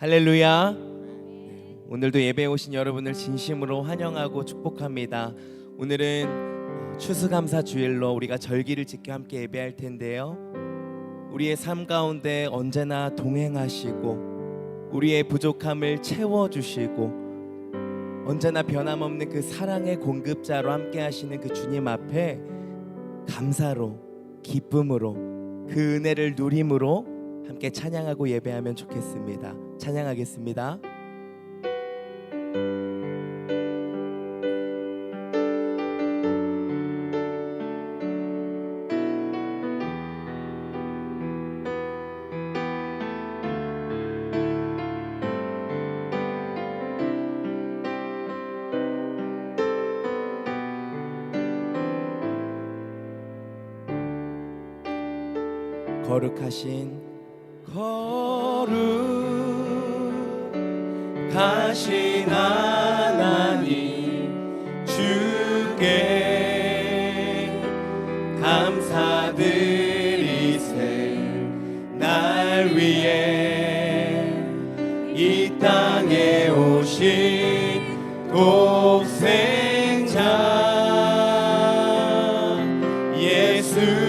할렐루야. 오늘도 예배에 오신 여러분을 진심으로 환영하고 축복합니다. 오늘은 어, 추수감사 주일로 우리가 절기를 지켜 함께 예배할 텐데요. 우리의 삶 가운데 언제나 동행하시고 우리의 부족함을 채워 주시고 언제나 변함없는 그 사랑의 공급자로 함께 하시는 그 주님 앞에 감사로 기쁨으로 그 은혜를 누림으로 함께 찬양하고 예배하면 좋겠습니다. 찬양하겠습니다. 거룩하신 거룩하신 하나님 주께 감사드리세 날 위해 이 땅에 오신 독생자 예수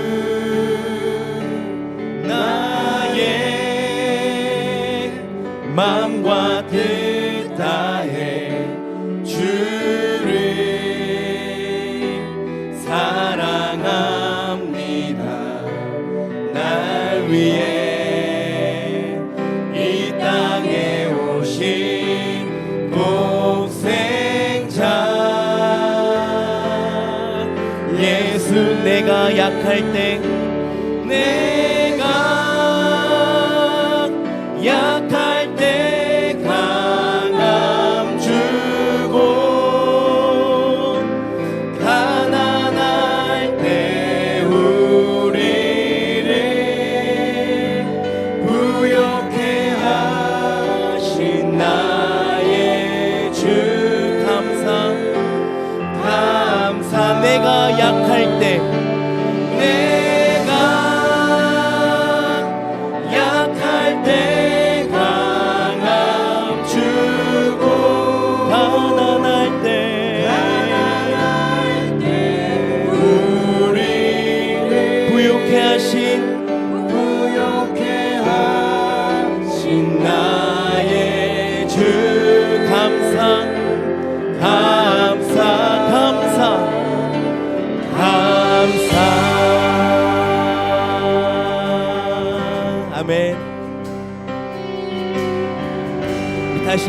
내가 약할 때 내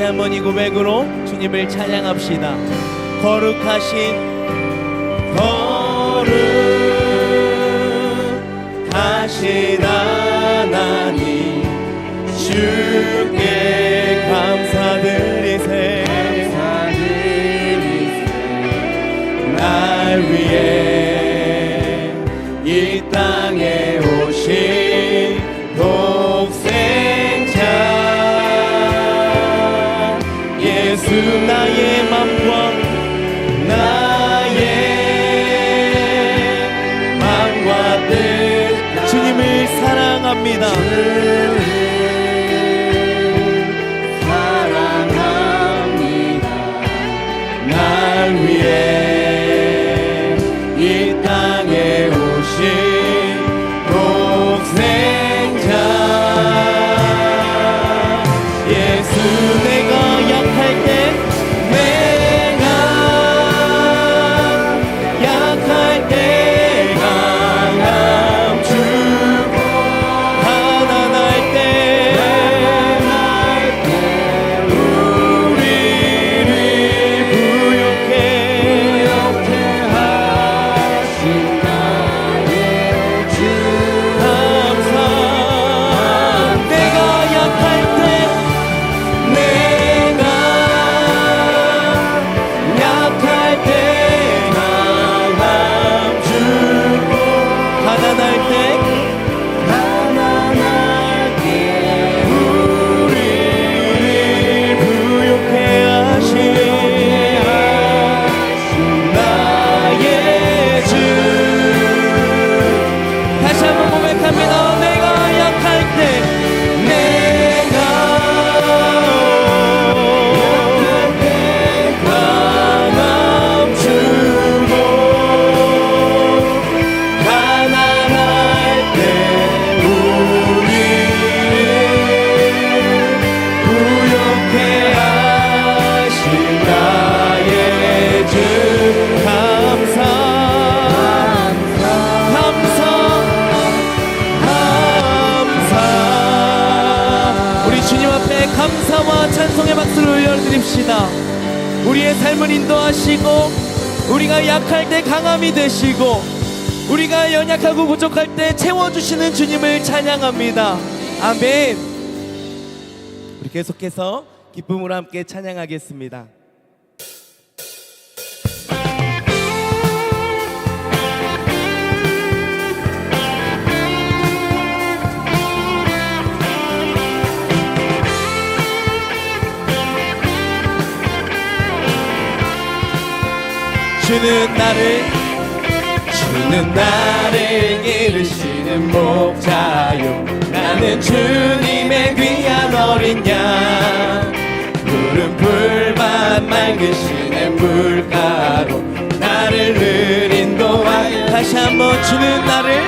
다시 한번 이 고백으로 주님을 찬양합시다. 거룩하신 하 사 드립시다. 우리의 삶을 인도하시고 우리가 약할 때 강함이 되시고 우리가 연약하고 부족할 때 채워주시는 주님을 찬양합니다. 아멘. 우리 계속해서 기쁨으로 함께 찬양하겠습니다. 주는 나를 주는 나를 기르시는 목자요. 나는 주님의 귀한 어린 양. 푸른 풀밭 맑으시는 물가로. 나를 늘 인도하여 다시 한번 주는 나를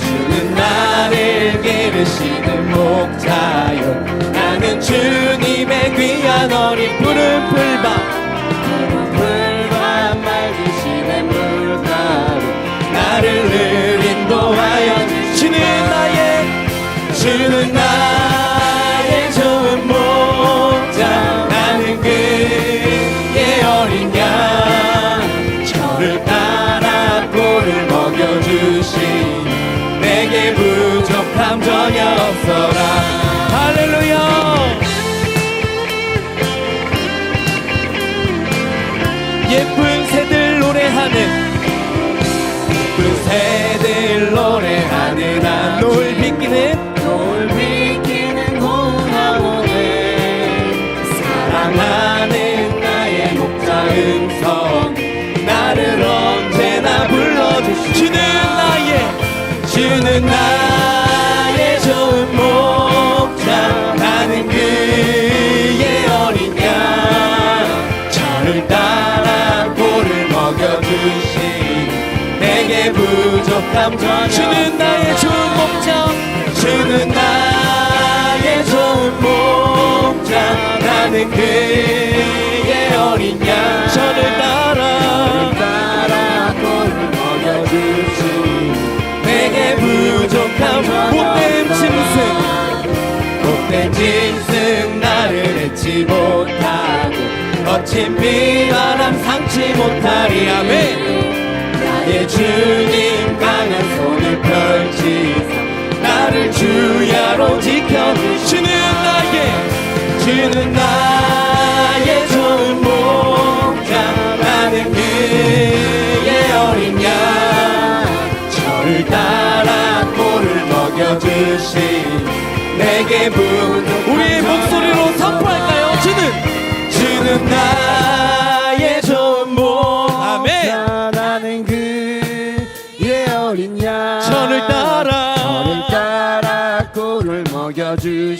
주는 나를 기르시는 목자요. 나는 주님의 귀한 어린 푸른 풀밭 전혀 주는 나의 좋은 목자. 주는 나의 좋은 목자. 나는 그의 어린 양. 저를 따라. 따라 꼴을 먹여주시니 내게 부족함. 못된 짐승. 못된 짐승 나를 해치 못하고 거친 비바람 상치 못하리. 아멘. 나의 주님 주야로 지켜주시는 나의 주는 나의 좋은 목자 나는 그의 어린 양 저를 따라 꼴을 먹여주신 내게 부족 우리의 목소리로 선포할까요? 주는 주는 나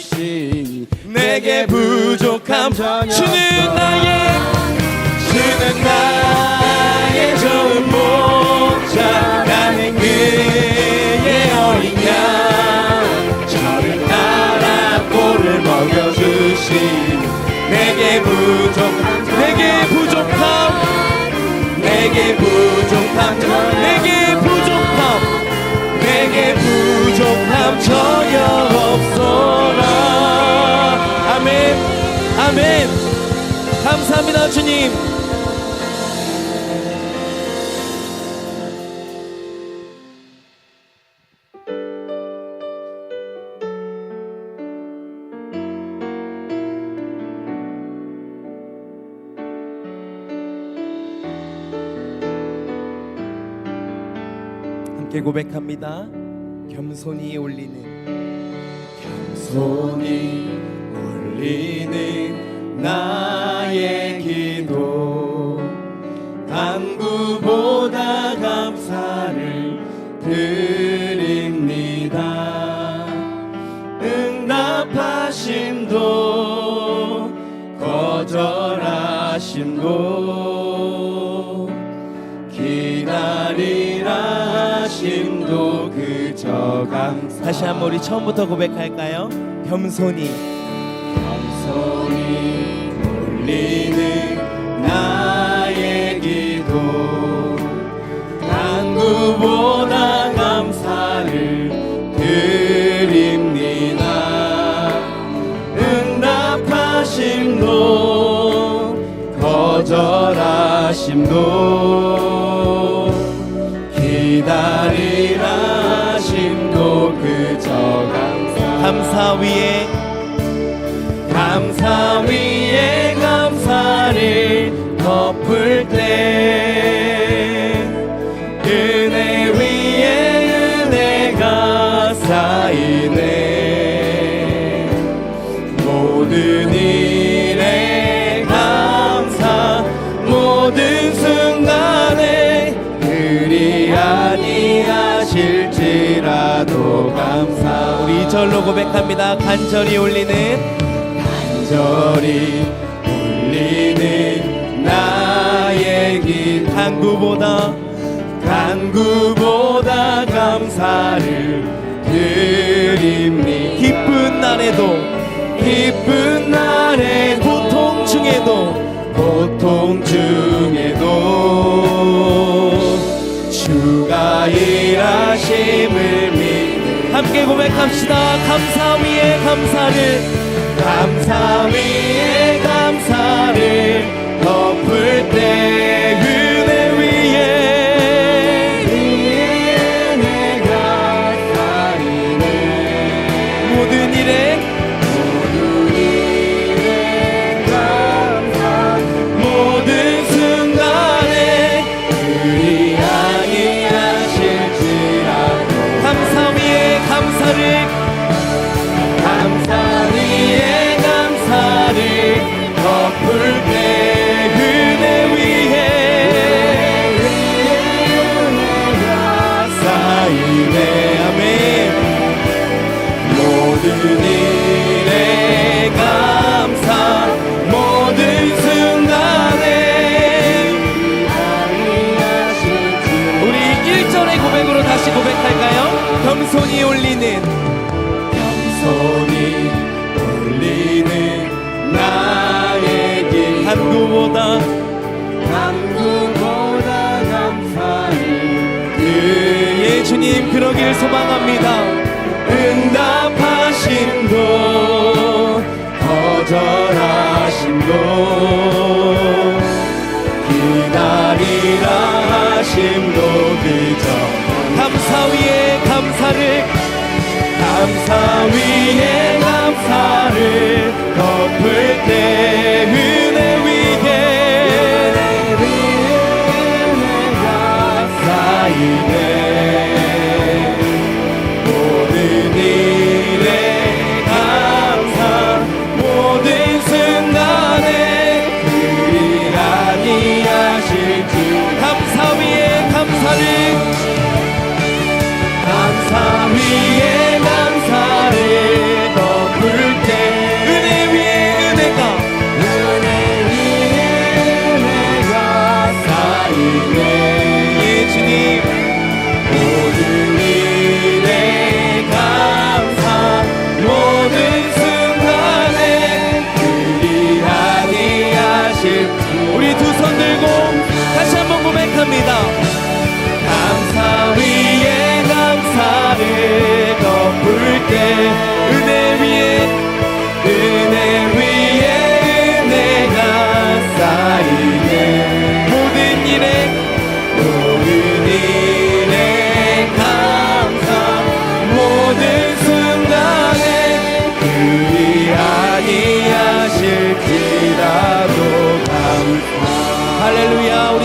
주시니 내게 부족함 주는. 나의 주는 나의 좋은 목자 나는 그의 어린 양 저를 따라 꼴을 먹여주신 내게 부족함 내게 부족함 내게 부족함 내게 부족함 내게 부족함 전혀 아멘. 감사합니다 주님. 고백합니다. 겸손히 올리는 겸손히 올리는 나의 기도. 간구보다 감사를 드립니다. 응답하심도 거절하심도. 기다리라 하심도 그저 감사 다시 한번 우리 처음부터 고백할까요? 겸손히 겸손히 올리는 나의 기도. 간구보다 감사를 드립니다. 거절하심도 거절하심도. 기다리라 하심도 그저 감사 감사 위에 감사 위에 감사를 덮을 때 은혜 위에 은혜가 쌓이네 모든 일에 감사 모든 순간에 그리 아니하실지라도 감사 우리 절로 고백합니다. 간절히 올리는 간절히 울리는 나의 길 간구보다 간구보다 감사를 드립니다 기쁜 날에도 기쁜 날에 고통 중에도 고통 중에도 주가 일하심을 믿는 함께 고백합시다. 감사 위에 감사를 감사 위에 쌓 예 주님 그러길 소망합니다. 응답하심도 거절하심도 기다리라 하심도 그저 감사 위에 감사를 감사 위에 감사를 덮을 때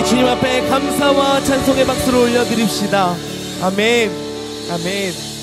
주님 앞에 감사와 찬송의 박수를 올려드립시다. 아멘. 아멘